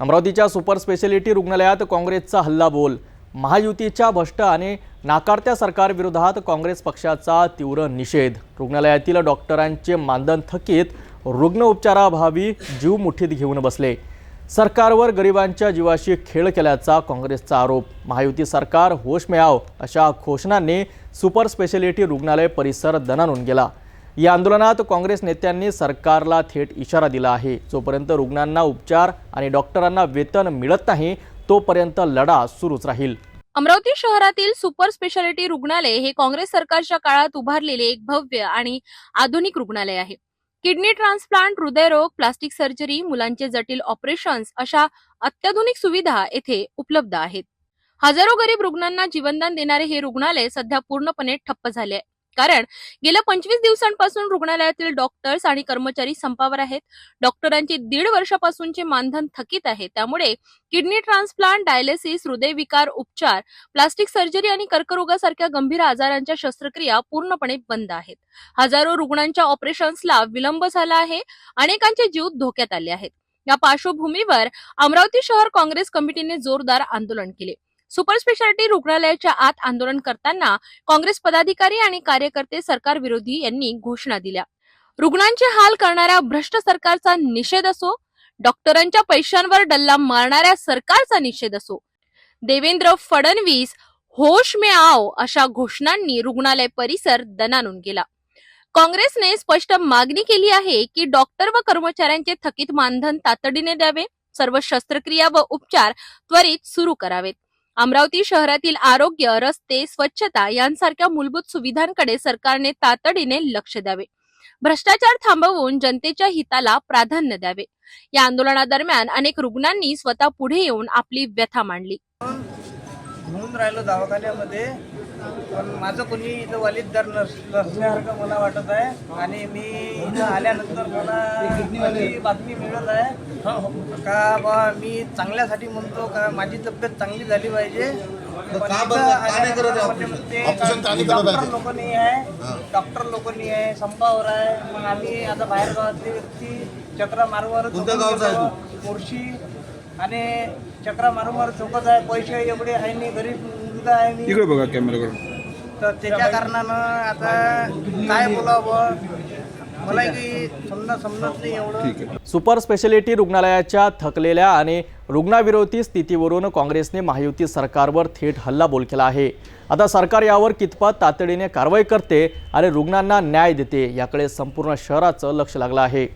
अमरावतीच्या super speciality रुग्णालयात काँग्रेसचा हल्ला बोल महायुतीच्या भ्रष्ट आणि नाकारत्या सरकारविरोधात काँग्रेस पक्षाचा तीव्र निषेध. रुग्णालयातील डॉक्टरांचे मानधन थकीत रुग्ण उपचाराभावी जीव मुठीत घेऊन बसले. सरकारवर गरिबांच्या जीवाशी खेळ केल्याचा काँग्रेसचा आरोप. महायुती सरकार होश मिळाव अशा घोषणांनी सुपर स्पेशालिटी रुग्णालय परिसर दणानून गेला. या आंदोलनात काँग्रेस नेत्यांनी सरकारला थेट इशारा दिला आहे. जोपर्यंत रुग्णांना उपचार आणि डॉक्टरांना वेतन मिळत नाही तोपर्यंत लढा सुरूच राहील. अमरावती शहरातील सुपर स्पेशालिटी रुग्णालय हे काँग्रेस सरकारच्या काळात उभारलेले एक भव्य आणि आधुनिक रुग्णालय आहे. किडनी ट्रान्सप्लांट हृदयरोग प्लास्टिक सर्जरी मुलांचे जटिल ऑपरेशन्स अशा अत्याधुनिक सुविधा येथे उपलब्ध आहेत. हजारो गरीब रुग्णांना जीवनदान देणारे हे रुग्णालय सध्या पूर्णपणे ठप्प झाले आहे. कारण गेल्या पंचवीस दिवसांपासून रुग्णालयातील डॉक्टर्स आणि कर्मचारी संपावर आहेत. डॉक्टरांचे दीड वर्षापासूनचे मानधन थकीत आहे. त्यामुळे किडनी ट्रान्सप्लांट डायलिसिस हृदयविकार उपचार प्लास्टिक सर्जरी आणि कर्करोगासारख्या गंभीर आजारांच्या शस्त्रक्रिया पूर्णपणे बंद आहेत. हजारो रुग्णांच्या ऑपरेशन्सला विलंब झाला आहे. अनेकांचे जीव धोक्यात आले आहेत. या पार्श्वभूमीवर अमरावती शहर काँग्रेस कमिटीने जोरदार आंदोलन केले. सुपर स्पेशालिटी रुग्णालयाच्या आत आंदोलन करताना काँग्रेस पदाधिकारी आणि कार्यकर्ते सरकार विरोधी यांनी घोषणा दिल्या. रुग्णांचे हाल करणाऱ्या भ्रष्ट सरकारचा निषेध असो डॉक्टरांच्या पैशांवर डल्ला मारणाऱ्या सरकारचा निषेध असो देवेंद्र फडणवीस होश मे आओ अशा घोषणांनी रुग्णालय परिसर दणानून गेला. काँग्रेसने स्पष्ट मागणी केली आहे की डॉक्टर व कर्मचाऱ्यांचे थकीत मानधन तातडीने द्यावे सर्व शस्त्रक्रिया व उपचार त्वरित सुरू करावेत. अमरावती शहरातील आरोग्य रस्ते स्वच्छता यांसारख्या मूलभूत सुविधांकडे सरकारने तातडीने लक्ष द्यावे. भ्रष्टाचार थांबवून जनतेच्या हिताला प्राधान्य द्यावे. या आंदोलनादरम्यान अनेक रुग्णांनी स्वतः पुढे येऊन आपली व्यथा मांडली. राहिलो दवाखान्यामध्ये. पण माझं कोणी इथं वालीदार नस नसल्यासारखं मला वाटत आहे. आणि मी इथं आल्यानंतर मला अशी बातमी मिळत आहे. का बा मी चांगल्यासाठी म्हणतो का माझी तब्येत चांगली झाली पाहिजे. पण का इथं बरं? का नाही करत आहे आल्यानंतर ऑपरेशन? म्हणते ऑपरेशन का नाही का करत आहे? डॉक्टर? लोक नाही आहे डॉक्टर लोक नाही आहे संपावर आहे. मग आम्ही आता बाहेर गावातली व्यक्ती चक्रा मारूवर कोणत्या गावचा आहे मोर्शी आणि चक्रा मारूवर चौकत आहे. पैसे एवढे आहे नाही गरीब मुलगा आहे मी इकडे बघा कॅमेराकडे तर त्याच्या कारणानं आता काय बोलावं? मला काही समजा समजत नाही एवढं. ठीक आहे. सुपर स्पेशालिटी रुग्णालयाच्या थकलेल्या आणि रुग्णाविरोधी स्थितीवरून काँग्रेसने महायुती सरकारवर थेट हल्लाबोल केला आहे. आता सरकार यावर कितपत तातडीने कारवाई करते आणि रुग्णांना न्याय देते याकडे संपूर्ण शहराचं लक्ष लागलं आहे.